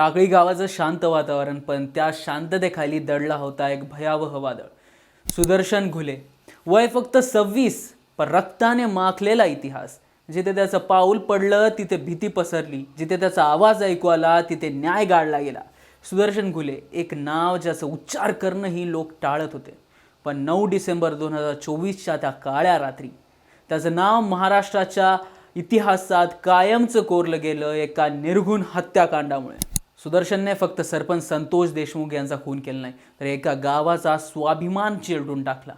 टाकळी गावाचं शांत वातावरण पण त्या शांततेखाली दडला होता एक भयावह वादळ. सुदर्शन घुले. वय फक्त सव्वीस पण रक्ताने माखलेला इतिहास. जिथे त्याचं पाऊल पडलं तिथे भीती पसरली. जिथे त्याचा आवाज ऐकू आला तिथे न्याय गाडला गेला. सुदर्शन घुले एक नाव ज्याचं उच्चार करणंही लोक टाळत होते. पण नऊ डिसेंबर दोन हजार चोवीसच्या त्या काळ्या रात्री त्याचं नाव महाराष्ट्राच्या इतिहासात कायमचं कोरलं गेलं एका निर्घुण हत्याकांडामुळे. सुदर्शनने फक्त सरपंच संतोष देशमुख यांचा खून केला नाही तर एका गावाचा स्वाभिमान चिरडून टाकला.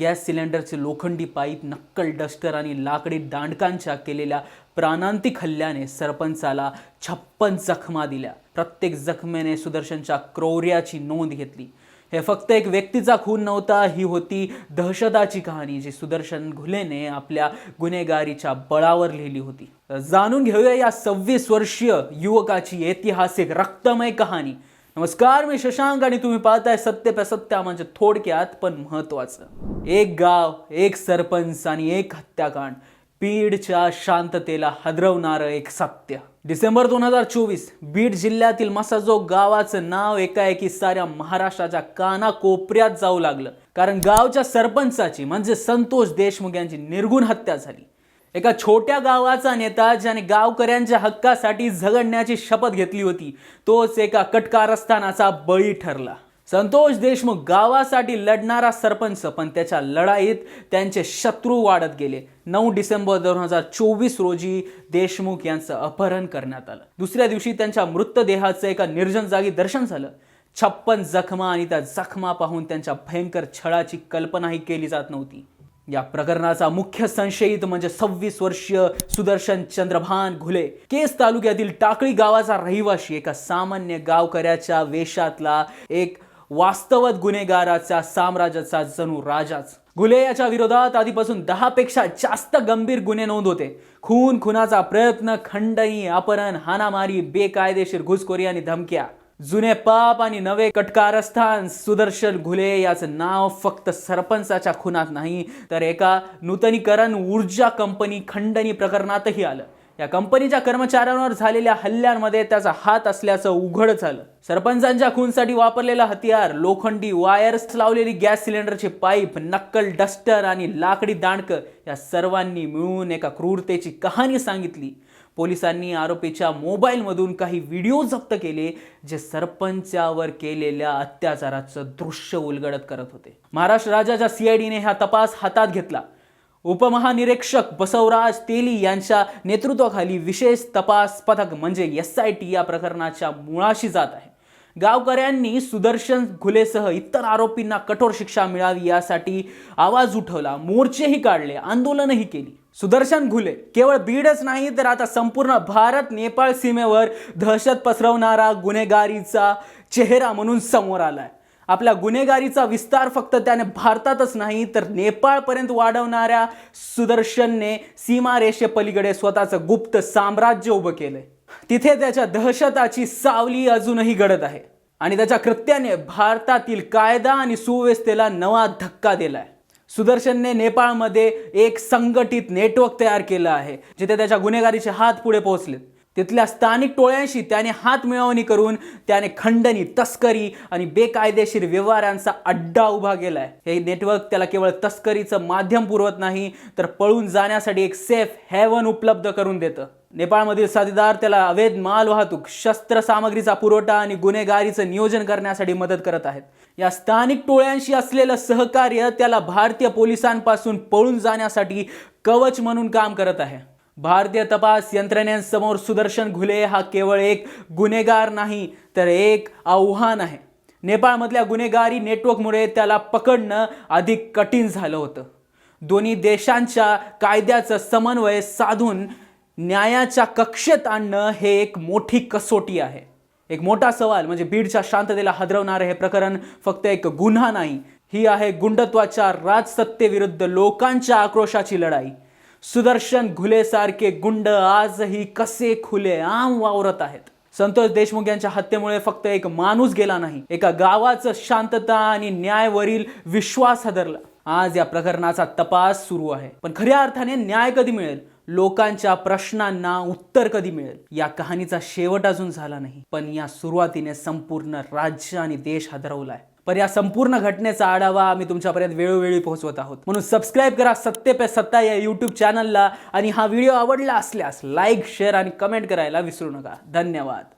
गॅस सिलेंडरचे लोखंडी पाईप नक्कल डस्टर आणि लाकडी दांडकांच्या केलेल्या प्राणांतिक हल्ल्याने सरपंचाला छप्पन जखमा दिल्या. प्रत्येक जखमेने सुदर्शनच्या क्रौर्याची नोंद घेतली. हे फक्त एक व्यक्तीचा खून नव्हता ही होती दहशताची कहाणी जी सुदर्शन घुलेने आपल्या गुन्हेगारीच्या बळावर लिहिली होती. जाणून घेऊया या सव्वीस वर्षीय युवकाची ऐतिहासिक रक्तमय कहाणी. नमस्कार मी शशांक आणि तुम्ही पाहताय सत्य प्रसत्या म्हणजे थोडक्यात पण महत्वाचं एक गाव एक सरपंच आणि एक हत्याकांड. बीडच्या शांततेला हदरवणारं एक सत्य. डिसेंबर दोन हजार चोवीस बीड जिल्ह्यातील मसाजो गावाचं नाव एकाएकी साऱ्या महाराष्ट्राच्या कानाकोपऱ्यात जाऊ लागलं. कारण गावच्या सरपंचाची म्हणजे संतोष देशमुख यांची निर्गुण हत्या झाली. एका छोट्या गावाचा नेता ज्याने गावकऱ्यांच्या हक्कासाठी झगडण्याची शपथ घेतली होती तोच एका कटकारस्थानाचा बळी ठरला. संतोष देशमुख गावासाठी लढणारा सरपंच पण त्याच्या लढाईत त्यांचे शत्रू वाढत गेले. नऊ डिसेंबर दोन हजार चोवीस रोजी देशमुख यांचं अपहरण करण्यात आलं. दुसऱ्या दिवशी त्यांच्या मृतदेहाचं एका निर्जन जागी दर्शन झालं. छप्पन जखमा आणि त्या जखमा पाहून त्यांच्या भयंकर छळाची कल्पनाही केली जात नव्हती. या प्रकरणाचा मुख्य संशयित म्हणजे सव्वीस वर्षीय सुदर्शन चंद्रभान घुले. केस तालुक्यातील टाकळी गावाचा रहिवाशी एका सामान्य गावकऱ्याच्या वेशातला एक वास्तवत गुन्हेगाराचा साम्राज्याचा जणू राजाच. घुले याच्या विरोधात आधीपासून दहा पेक्षा जास्त गंभीर गुन्हे नोंद होते. खून खुनाचा प्रयत्न खंडणी अपहरण हानामारी बेकायदेशीर घुसखोरी आणि धमक्या. जुने पाप आणि नवे कटकारस्थान सुदर्शन घुले याचं नाव फक्त सरपंचाच्या खुनात नाही तर एका नूतनीकरण ऊर्जा कंपनी खंडणी प्रकरणातही आलं. या कंपनीच्या कर्मचाऱ्यांवर झालेल्या हल्ल्यांमध्ये त्याचा हात असल्याचं उघड झालं. सरपंचांच्या खूनसाठी वापरलेलं हतियार लोखंडी वायर्स लावलेली गॅस सिलेंडरचे पाईप नक्कल डस्टर आणि लाकडी दांडकं या सर्वांनी मिळून एका क्रूरतेची कहाणी सांगितली. पोलिसांनी आरोपीच्या मोबाईलमधून काही व्हिडिओ जप्त केले जे सरपंचावर केलेल्या अत्याचाराचं दृश्य उलगडत करत होते. महाराष्ट्र राज्याच्या सीआयडीने हा तपास हातात घेतला. उपमहानिरीक्षक बसवराज तेली यांच्या नेतृत्वाखाली विशेष तपास पथक म्हणजे एस आय टी या प्रकरणाच्या मुळाशी जात आहे. गावकऱ्यांनी सुदर्शन घुलेसह इतर आरोपींना कठोर शिक्षा मिळावी यासाठी आवाज उठवला. मोर्चेही काढले आंदोलनही केली. सुदर्शन घुले केवळ बीडच नाही तर आता संपूर्ण भारत नेपाळ सीमेवर दहशत पसरवणारा गुन्हेगारीचा चेहरा म्हणून समोर आलाय. आपल्या गुन्हेगारीचा विस्तार फक्त त्याने भारतातच नाही तर नेपाळपर्यंत वाढवणाऱ्या सुदर्शनने सीमारेषेपलीकडे स्वतःचं गुप्त साम्राज्य उभं केलंय. तिथे त्याच्या दहशताची सावली अजूनही घडत आहे. आणि त्याच्या कृत्याने भारतातील कायदा आणि सुव्यवस्थेला नवा धक्का दिलाय. सुदर्शनने नेपाळमध्ये एक संघटित नेटवर्क तयार केलं आहे जिथे त्याच्या गुन्हेगारीचे हात पुढे पोहोचलेत. तिथल्या स्थानिक टोळ्यांशी त्याने हात मिळवणी करून त्याने खंडणी तस्करी आणि बेकायदेशीर व्यवहारांचा अड्डा उभा केलाय. हे नेटवर्क त्याला केवळ तस्करीचं माध्यम पुरवत नाही तर पळून जाण्यासाठी एक सेफ हेवन उपलब्ध करून देतं. नेपाळमधील साथीदार त्याला अवैध माल वाहतूक शस्त्र सामग्रीचा पुरवठा आणि गुन्हेगारीचं नियोजन करण्यासाठी मदत करत आहेत. या स्थानिक टोळ्यांशी असलेलं सहकार्य त्याला भारतीय पोलिसांपासून पळून जाण्यासाठी कवच म्हणून काम करत आहे. भारतीय तपास यंत्रणेसमोर सुदर्शन घुले हा केवळ एक गुन्हेगार नाही तर एक आव्हान आहे. नेपाळमधल्या गुन्हेगारी नेटवर्कमुळे त्याला पकडणं अधिक कठीण झालं होतं. दोन्ही देशांच्या कायद्याचं समन्वय साधून न्यायाच्या कक्षेत आणणं हे एक मोठी कसोटी आहे. एक मोठा सवाल म्हणजे बीडच्या शांततेला हदरवणारं हे प्रकरण फक्त एक गुन्हा नाही ही आहे गुंडत्वाच्या राजसत्तेविरुद्ध लोकांच्या आक्रोशाची लढाई. सुदर्शन घुलेसारखे गुंड आजही कसे खुले आम वावरत आहेत. संतोष देशमुख यांच्या हत्येमुळे फक्त एक माणूस गेला नाही एका गावाचं शांतता आणि न्यायवरील विश्वास हदरला. आज या प्रकरणाचा तपास सुरू आहे. पण खऱ्या अर्थाने न्याय कधी मिळेल? लोकांच्या प्रश्नांना उत्तर कधी मिळेल? या कहाणीचा शेवट अजून झाला नाही पण या सुरुवातीने संपूर्ण राज्य आणि देश हादरवलाय. पर या संपूर्ण घटनेचा आढावा आम्ही तुमच्यापर्यंत वेळोवेळी पोहोचवत आहोत. म्हणून सबस्क्राईब करा सत्य पे सत्ता या यूट्यूब चॅनलला आणि हा व्हिडिओ आवडला असल्यास लाईक शेअर आणि कमेंट करायला विसरू नका. धन्यवाद.